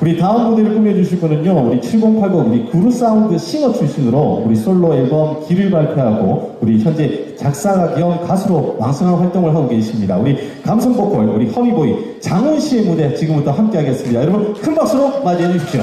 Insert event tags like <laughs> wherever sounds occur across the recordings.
우리 다음 무대를 꾸며주실 분은요, 우리 7080 우리 구루 사운드 싱어 출신으로 우리 솔로 앨범 길을 발표하고 우리 현재 작사가 겸 가수로 왕성한 활동을 하고 계십니다. 우리 감성 보컬 우리 허미보이 장훈 씨의 무대 지금부터 함께하겠습니다. 여러분 큰 박수로 맞이해 주십시오.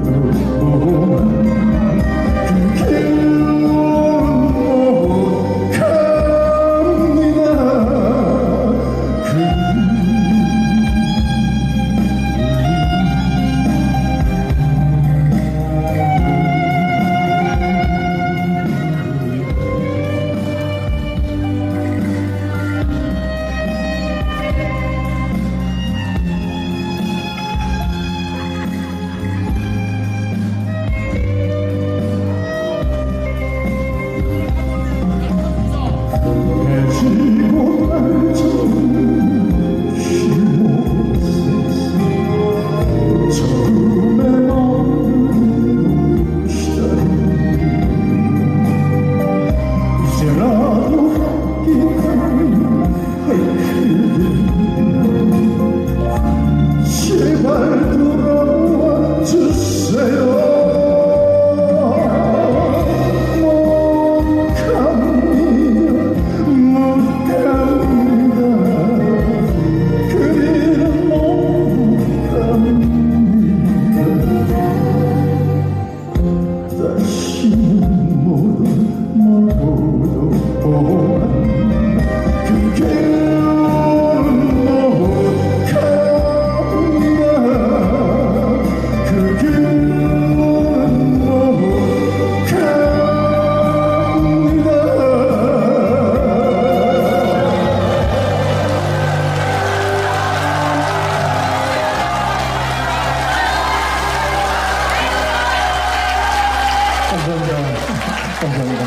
감사합니다.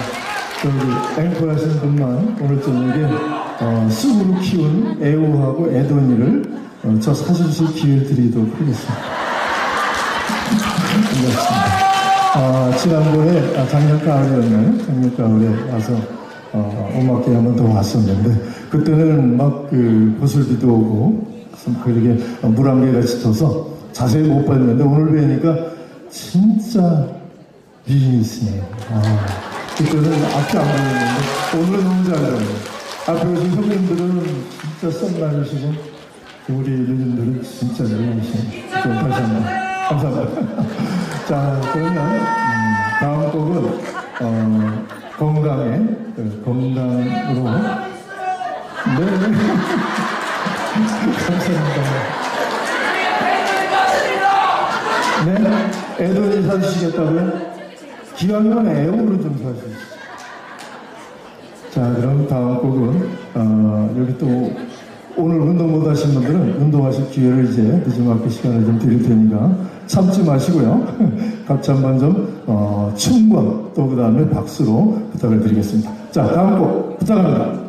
저기 앵콜 하시는 분만 오늘 저녁에 어, 쑥으로 키운 애우하고 애돈이를 어, 저 사주실 기회를 드리도록 하겠습니다. 고맙습니다. 아, 지난번에 아, 작년 가을이었나요? 작년 가을에 와서 어, 음악회 한번 더 왔었는데 그때는 막그 보슬비도 오고 참 그렇게 물안개가 짙어서 자세히 못 봤는데 오늘 뵈니까 진짜 미인이시네요. 아, 그때는 앞이 안 보였는데 오늘은 너무 잘 보여요. 앞에 오신 선배님들은 진짜 썸 많으시고 우리 누님들은 진짜 미인이시네요. 좀 다시 한번 감사합니다. <laughs> 자 그러면 음, 다음 곡은 어, 건강에 그 건강으로 네 <laughs> 감사합니다. 네 애돈이 사주시겠다고요? 기왕이면 애용으로 좀 사주시죠. 자 그럼 다음 곡은 어, 여기 또 오늘 운동 못 하신 분들은 운동하실 기회를 이제 늦지막히 시간을 좀 드릴 테니까 참지 마시고요. 같이 한번 좀 어, 춤과 또 그 다음에 박수로 부탁을 드리겠습니다. 자, 다음 곡 부탁합니다.